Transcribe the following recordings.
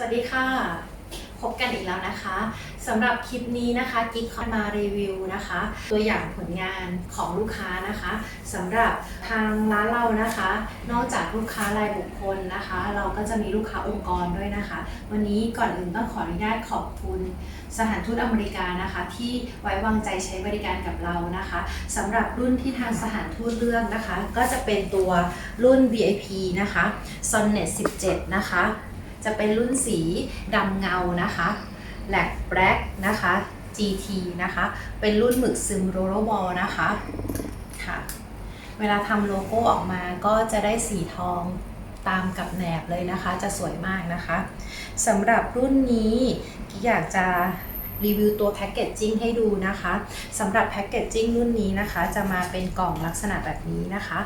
สวัสดีค่ะ พบกันอีกแล้วนะคะสำหรับคลิปนี้นะคะกิ๊กขอมารีวิวนะคะ ตัวอย่างผลงานของลูกค้านะคะสำหรับทางร้านเรานะคะ นอกจากลูกค้ารายบุคคลนะคะ เราก็จะมีลูกค้าองค์กรด้วยนะคะ วันนี้ก่อนอื่นต้องขออนุญาตขอบคุณสถานทูตอเมริกานะคะ ที่ไว้วางใจใช้บริการกับเรานะคะสำหรับรุ่นที่ทางสถานทูตเลือกนะคะ ก็จะเป็นตัวรุ่น VIP นะคะ Sonnet 17 นะคะ จะเป็นรุ่นสีดำเงานะคะแลกแบล็กนะคะ GT นะคะ เป็นรุ่นหมึกซึมโรโรบอลนะคะค่ะ เวลาทำโลโก้ออกมาก็จะได้สีทองตามกับแหนบเลยนะคะ จะสวยมากนะคะสำหรับรุ่นนี้กิ๊กอยากจะรีวิวตัวแพคเกจจิ้งให้ดูนะคะสำหรับแพคเกจจิ้งรุ่นนี้นะคะ จะมาเป็นกล่องลักษณะแบบนี้นะคะ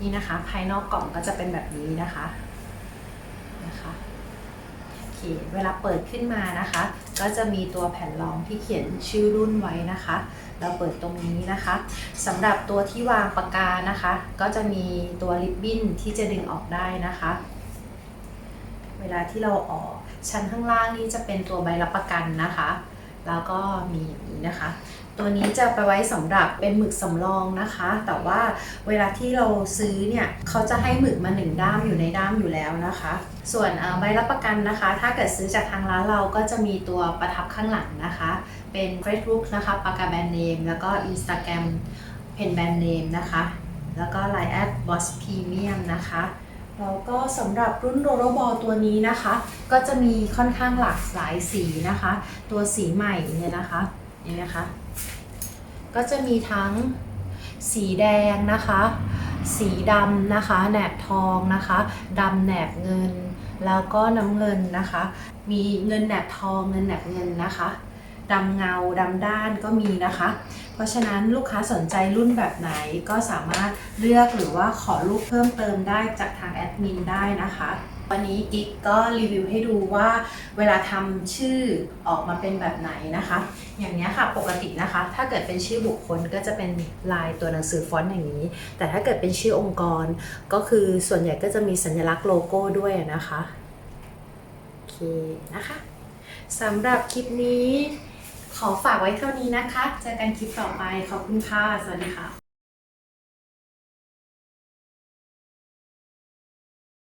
นี่นะคะ ภายนอกกล่องก็จะเป็นแบบนี้นะคะ นะคะโอเคเวลาเปิดขึ้นมานะคะ ก็จะมีตัวแผ่นรองที่เขียนชื่อรุ่นไว้นะคะ เราเปิดตรงนี้นะคะสำหรับตัวที่วางปากกานะคะ ก็จะมีตัวริบบิ้นที่จะดึงออกได้นะคะ เวลาที่เราออกชั้นข้างล่างนี่จะเป็นตัวใบรับประกันนะคะ แล้วก็มีอย่างนี้นะคะ ตัวนี้จะไปไว้สำหรับเป็นหมึกสำรองนะคะ แต่ว่าเวลาที่เราซื้อเนี่ยเขาจะให้หมึกมาหนึ่งด้ามอยู่ในด้ามอยู่แล้วนะคะ ส่วนใบรับประกันนะคะ ถ้าเกิดซื้อจากทางร้านเราก็จะมีตัวประทับข้างหลังนะคะ เป็น Facebook นะคะปากกาแบรนด์เนมแล้วก็ Instagram เพนแบรนด์เนมนะคะ แล้วก็ Line แอด Boss Premium นะคะแล้วก็สำหรับรุ่นโรโรบอลตัวนี้นะคะ ก็จะมีค่อนข้างหลากหลายสีนะคะ ตัวสีใหม่เนี่ยนะคะ นี่นะคะ ก็จะมีทั้งสีแดงนะคะ สีดำนะคะ แหนบทองนะคะดำแหนบเงิน แล้วก็น้ำเงินนะคะ มีเงินแหนบทองเงินแหนบเงินนะคะ ดำเงาดำด้านก็มีนะคะ เพราะฉะนั้นลูกค้าสนใจรุ่นแบบไหนก็สามารถเลือกหรือว่าขอรูปเพิ่มเติมได้จากทางแอดมินได้นะคะวันนี้กิ๊กก็รีวิวให้ดูว่าเวลาทำชื่อออกมาเป็นแบบไหนนะคะ อย่างนี้ค่ะปกตินะคะ ถ้าเกิดเป็นชื่อบุคคลก็จะเป็นลายตัวหนังสือฟอนต์อย่างนี้ แต่ถ้าเกิดเป็นชื่อองค์กร ก็คือส่วนใหญ่ก็จะมีสัญลักษณ์โลโก้ด้วยนะคะโอเคนะคะสำหรับคลิปนี้ ขอฝากไว้เท่านี้นะคะ เจอกันคลิปต่อไป ขอบคุณค่ะ สวัสดีค่ะ